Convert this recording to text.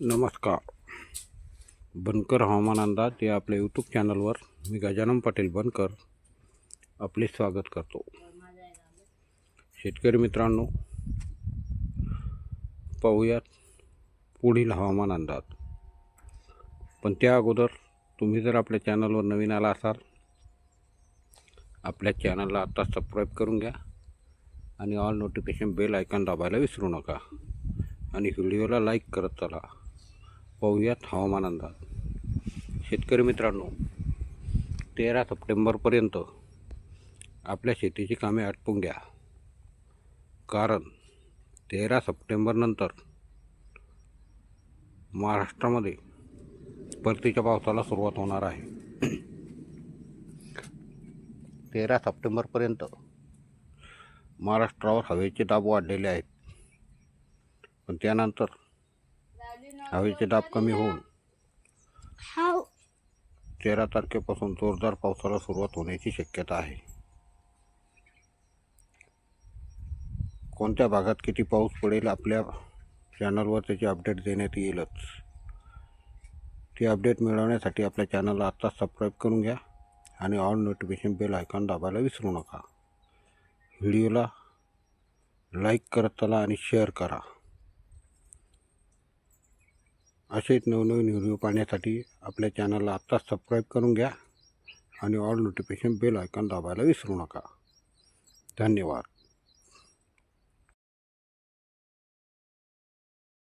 नमस्कार. बनकर हवामान अंदाज या आपल्या यूट्यूब चॅनलवर मी गजानन पाटील बनकर आपले स्वागत करतो. शेतकरी मित्रांनो पाहूयात पुढील हवामान अंदाज. पण त्या अगोदर तुम्ही जर आपल्या चॅनलवर नवीन आला असाल आपल्या चॅनलला आत्ता सबस्क्राईब करून घ्या आणि ऑल नोटिफिकेशन बेल आयकॉन दाबायला विसरू नका. आणि व्हिडिओला लाईक करत चला. पाहूयात हवामान अंदाज शेतकरी मित्रांनो तेरा सप्टेंबरपर्यंत आपल्या शेतीची कामे आटपून घ्या. कारण तेरा सप्टेंबरनंतर महाराष्ट्रामध्ये परतीच्या पावसाला सुरुवात होणार आहे. तेरा सप्टेंबरपर्यंत महाराष्ट्रावर हवेचे दाब वाढलेले आहेत. पण त्यानंतर हवेचे दाब कमी होऊन हाव. तेरा तारखेपासून जोरदार पावसाला सुरुवात होण्याची शक्यता आहे. कोणत्या भागात किती पाऊस पडेल आपल्या चॅनलवर त्याची अपडेट देण्यात येईलच. ती अपडेट मिळवण्यासाठी आपल्या चॅनलला आत्ता सबस्क्राईब करून घ्या आणि ऑल नोटिफिकेशन बेल आयकॉन दाबायला विसरू नका. व्हिडिओला लाईक करत चला आणि शेअर करा. असेच नवनवीन व्हिडिओ पाहण्यासाठी आपल्या चॅनलला आत्ताच सबस्क्राईब करून घ्या आणि ऑल नोटिफिकेशन बेल आयकॉन दाबायला विसरू नका. धन्यवाद.